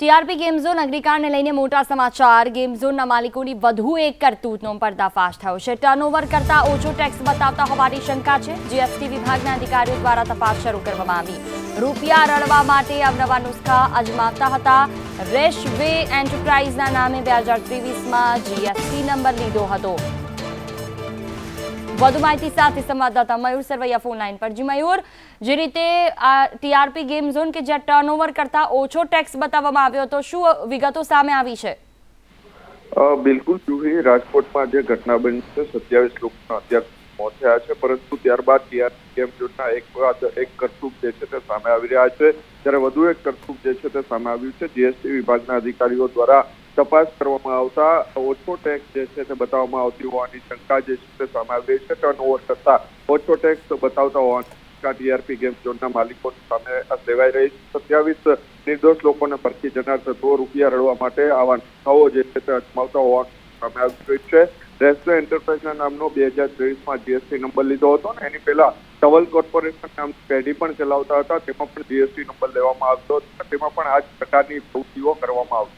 TRP game zone અગ્નિકાંડને લઈને મોટા સમાચાર ગેમ ઝોનના માલિકોની વધુ એક કરતૂતનો પર્દાફાશ થયો છે ટર્નઓવર કરતા ઓછો ટેક્સ બતાવતા હોવાની શંકા છે જીએસટી વિભાગના અધિકારીઓ દ્વારા તપાસ શરૂ કરવામાં આવી રૂપિયા રળવા માટે અવનવા નુસ્ખા અજમાવતા હતા રેશવે એન્ટરપ્રાઇઝના નામે બે હજાર ત્રેવીસમાં જીએસટી નંબર લીધો હતો વધુ માહિતી સાથે સંવાદદાતા મયુર સરવૈયા ફોન લાઈન પર. જી મયુર, જે રીતે આ ટીઆરપી ગેમ ઝોન કે જ્યાં ટર્નઓવર કરતા ઓછો ટેક્સ બતાવવામાં આવ્યો હતો, શું વિગતો સામે આવી છે? બિલકુલ જુહી, રાજકોટમાં જે ઘટના બની છે, સત્યાવીસ લોકોના અત્યારે મોત થયા છે, પરંતુ ત્યારબાદ ટીઆરપી ગેમ ઝોનના એક બાદ એક કરતૂક જે છે તે સામે આવી રહ્યા છે. ત્યારે વધુ એક કરતૂક જે છે તે સામે આવ્યું છે જીએસટી વિભાગના અધિકારીઓ દ્વારા તપાસ કરવામાં આવતા ઓછો ટેક્સ જે છે તે બતાવવામાં આવતી હોવાની શંકા જે છે તે સામે રહી છે. ટર્ન ઓવર કરતા ઓછો ટેક્સ બતાવતા હોવાની શંકા ટીઆરપી ગેમ ઝોનના માલિકો સામે સેવાઈ રહી છે. સત્યાવીસ નિર્દોષ લોકોને પરખી જનાર તત્વો રૂપિયા રળવા માટે આવા નવો જે છે તે અજમાવતા હોવાનું સામે આવી છે. રેસ્ટો એન્ટરપ્રાઇઝના નામનો બે હજાર ત્રેવીસમાં જીએસટી નંબર લીધો હતો ને એની પહેલા ટવલ કોર્પોરેશન નામ પેઢી પણ ચલાવતા હતા. તેમાં પણ જીએસટી નંબર લેવામાં આવતો હતો. તેમાં પણ આ જ પ્રકારની પ્રવૃત્તિઓ કરવામાં આવતી